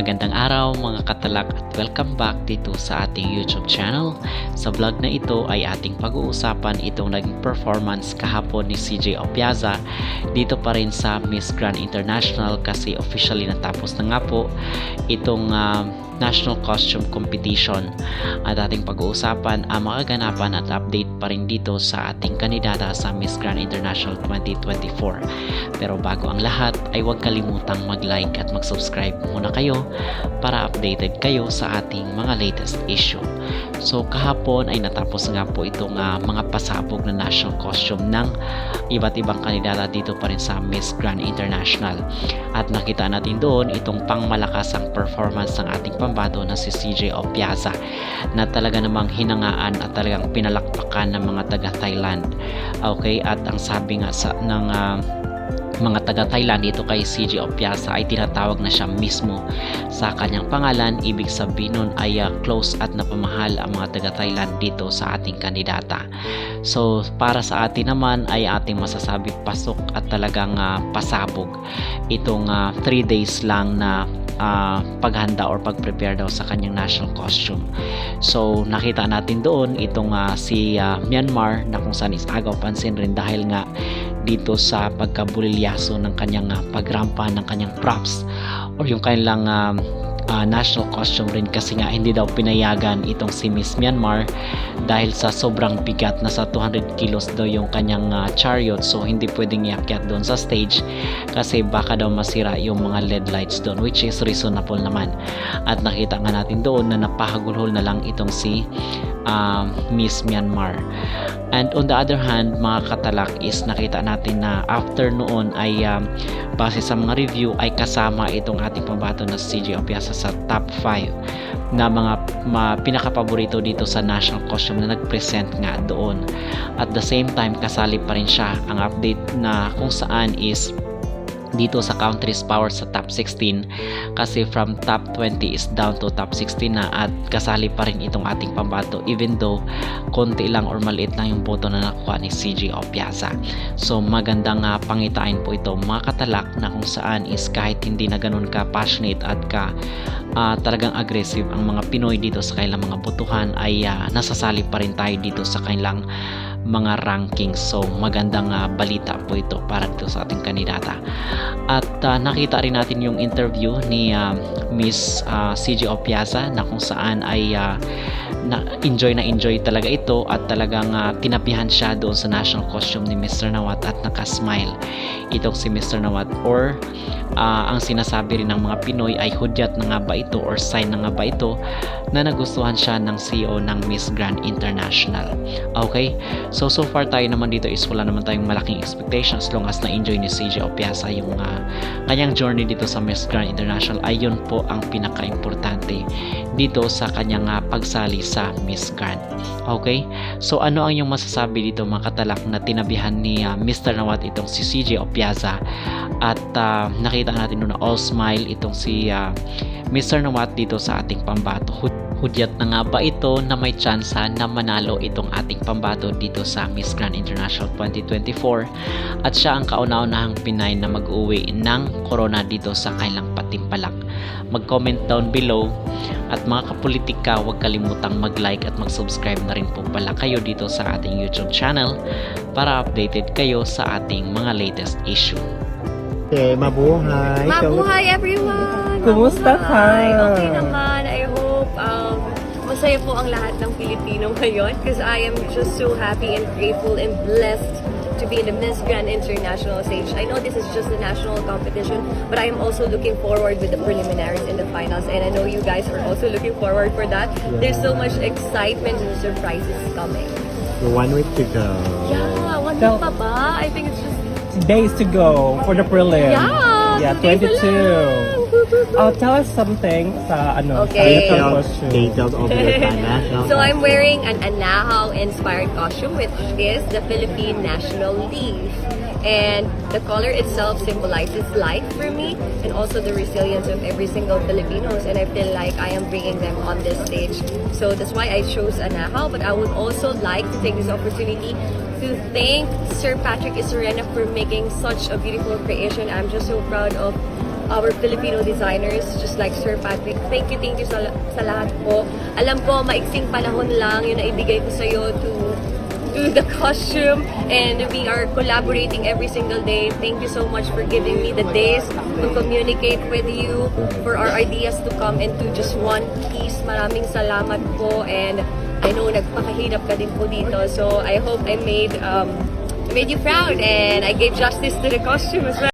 Magandang araw mga katalak at welcome back dito sa ating YouTube channel. Sa vlog na ito ay ating pag-uusapan itong naging performance kahapon ni CJ Opiaza dito pa rin sa Miss Grand International kasi officially natapos na nga po itong ah, National Costume Competition at ating pag-uusapan ang mga ganapan at update pa rin dito sa ating kandidata sa Miss Grand International 2024. Pero bago ang lahat ay huwag kalimutang mag-like at mag-subscribe muna kayo para updated kayo sa ating mga latest issue. So kahapon ay natapos nga po itong ah, mga pasabog na national costume ng iba't ibang kandidata dito pa rin sa Miss Grand International. At nakita natin doon itong pangmalakasang performance ng ating pambato na si CJ Opiaza na talaga namang hinangaan at talagang pinalakpakan ng mga taga Thailand. Okay, at ang sabi nga sa ng ah, mga taga Thailand dito kay CJ Opiasa ay tinatawag na siya mismo sa kanyang pangalan. Ibig sabihin nun ay ah, close at napamahal ang mga taga Thailand dito sa ating kandidata. So para sa atin naman ay ating masasabi pasok at talagang ah, pasabog itong 3 days lang na ah, paghanda or pag-prepare daw sa kanyang national costume. So nakita natin doon itong ah, si ah, Myanmar na kung saan is agaw pansin rin dahil nga dito sa pagkabulilyaso ng kanyang ah, pagrampa ng kanyang props or yung kanilang ah, ah, national costume rin kasi nga hindi daw pinayagan itong si Miss Myanmar dahil sa sobrang bigat na sa 200 kilos daw yung kanyang ah, chariot. So hindi pwedeng iakyat doon sa stage kasi baka daw masira yung mga LED lights doon which is reasonable naman. At nakita nga natin doon na napahagulhol na lang itong si ah, Miss Myanmar. And on the other hand mga katalak is nakita natin na after noon ay um, base sa mga review ay kasama itong ating pambato na CJ Opiasa sa top 5 na mga ma, pinakapaborito dito sa national costume na nag-present nga doon. At the same time kasali pa rin siya ang update na kung saan is dito sa country's power sa top 16 kasi from top 20 is down to top 16 na at kasali pa rin itong ating pambato even though konti lang or maliit lang yung boto na nakuha ni CJ Opiasa. So magandang uh, pangitain po ito mga katalak na kung saan is kahit hindi na ganun ka passionate at ka ah, talagang aggressive ang mga Pinoy dito sa kanilang mga botohan ay ah, nasasali pa rin tayo dito sa kanilang mga rankings so magandang ah, balita po ito para dito sa ating kandidata at ah, nakita rin natin yung interview ni ah, Miss ah, CJ Opiasa na kung saan ay ah, na enjoy na enjoy talaga ito at talagang ah, tinapihan siya doon sa national costume ni Mr. Nawat at nakasmile itong si Mr. Nawat or ah, ang sinasabi rin ng mga Pinoy ay hudyat na nga ba ito or sign na nga ba ito na nagustuhan siya ng CEO ng Miss Grand International okay so so far tayo naman dito is wala naman tayong malaking expectations as long as na-enjoy ni CJ Opiasa yung ah, kanyang journey dito sa Miss Grand International ay po ang pinaka-importante dito sa kanyang ah, pagsali sa Miss Grand. Okay? So ano ang yung masasabi dito mga katalak na tinabihan ni ah, Mr. Nawat itong si CJ Opiaza at ah, nakita natin doon na all smile itong si ah, Mr. Nawat dito sa ating pambato. Hud- Hudyat na nga ba ito na may tsansa na manalo itong ating pambato dito sa Miss Grand International 2024 at siya ang kauna-unahang Pinay na mag-uwi ng corona dito sa kailang patimpalak. Mag-comment down below at mga kapolitika huwag kalimutang mag-like at mag-subscribe na rin po pala kayo dito sa ating YouTube channel para updated kayo sa ating mga latest issue. Okay, mabuhay. Mabuhay everyone! Kumusta ka? Okay naman. I hope masaya po ang lahat ng Pilipino ngayon because I am just so happy and grateful and blessed to be in the Miss Grand International stage. I know this is just a national competition, but I am also looking forward with the preliminaries and the finals. And I know you guys are also looking forward for that. There's so much excitement and surprises coming. One week to go. Yeah, one So- week pa ba? I think it's just days to go for the prelim. Yeah, Yeah, two days 22. Na. Oh, tell us something sa uh, ano, Okay. sa Detailed, costume. detailed over the national. So I'm wearing an Anahaw inspired costume which is the Philippine national leaf. And the color itself symbolizes life for me and also the resilience of every single Filipinos and I feel like I am bringing them on this stage. So that's why I chose Anahaw but I would also like to take this opportunity to thank Sir Patrick Isorena for making such a beautiful creation. I'm just so proud of our Filipino designers, just like Sir Patrick. Thank you, thank you sa, sa lahat po. Alam ko, maiksing panahon lang yung naibigay ko sa'yo to do the costume and we are collaborating every single day. Thank you so much for giving me the days to communicate with you, for our ideas to come into just one piece. Maraming salamat po and I know nagpakahirap ka din po dito. So I hope I made um, made you proud and I gave justice to the costume as well.